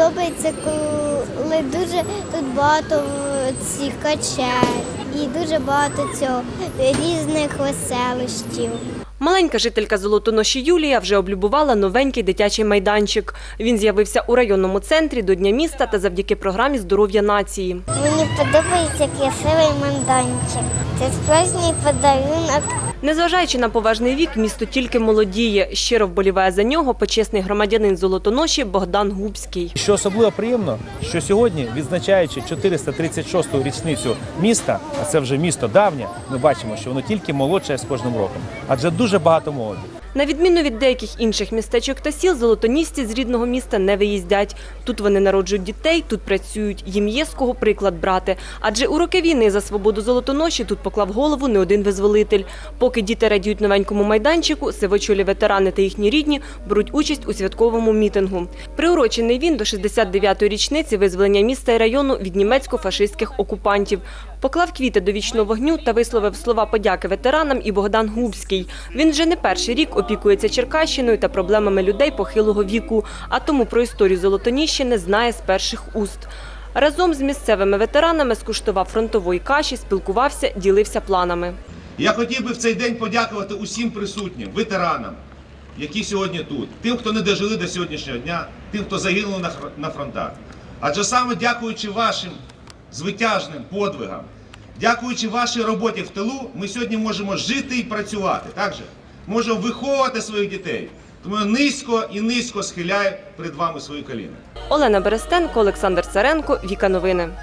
подобається, коли дуже тут багато цих качель і дуже багато цього різних веселощів. Маленька жителька Золотоноші Юлія вже облюбувала новенький дитячий майданчик. Він з'явився у районному центрі до Дня міста та завдяки програмі Здоров'я нації. Мені подобається красивий манданчик. Це справжній подарунок. Незважаючи на поважний вік, місто тільки молодіє. Щиро вболіває за нього почесний громадянин Золотоноші Богдан Губський. Що особливо приємно, що сьогодні, відзначаючи 436-ту річницю міста, а це вже місто давнє, ми бачимо, що воно тільки молодше з кожним роком, адже дуже багато молоді. На відміну від деяких інших містечок та сіл, золотоністі з рідного міста не виїздять. Тут вони народжують дітей, тут працюють. Їм є з кого приклад брати. Адже у роки війни за свободу золотоноші тут поклав голову не один визволитель. Поки діти радіють новенькому майданчику, сивочолі ветерани та їхні рідні беруть участь у святковому мітингу. Приурочений він до 69-ї річниці визволення міста і району від німецько-фашистських окупантів. Поклав квіти до вічного вогню та висловив слова подяки ветеранам і Богдан Губський. Він вже не перший рік опікується Черкащиною та проблемами людей похилого віку, а тому про історію Золотоніщини знає з перших уст. Разом з місцевими ветеранами скуштував фронтової каші, спілкувався, ділився планами. Я хотів би в цей день подякувати усім присутнім, ветеранам, які сьогодні тут, тим, хто не дожили до сьогоднішнього дня, тим, хто загинув на фронтах. Адже саме дякуючи вашим звитяжним подвигам, дякуючи вашій роботі в тилу, ми сьогодні можемо жити і працювати. Так же? Можемо виховувати своїх дітей. Тому я низько і низько схиляю перед вами свої коліна. Олена Берестенко, Олександр Царенко, Віка Новини.